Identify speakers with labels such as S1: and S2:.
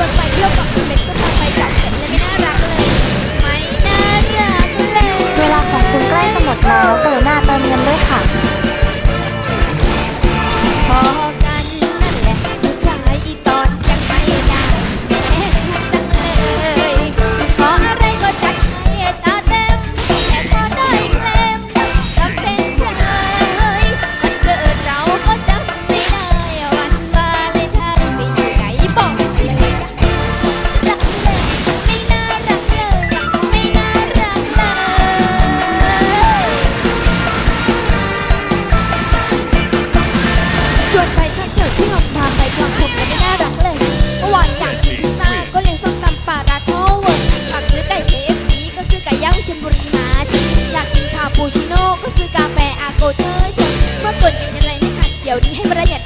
S1: วน
S2: ไปเที่ยวกับคุณเม็ดก็ตาไปกับเลไม่น่ารักเลย ไม่น่ารักเลย เวลาของคุณใกล้จะหมดแล้วกรุณาเติมเงินด้วยค่ะ โอ้เชยเชยเมื่อก่อนยังอะไรนะคะเดี๋ยวนี้ให้มาระหยัด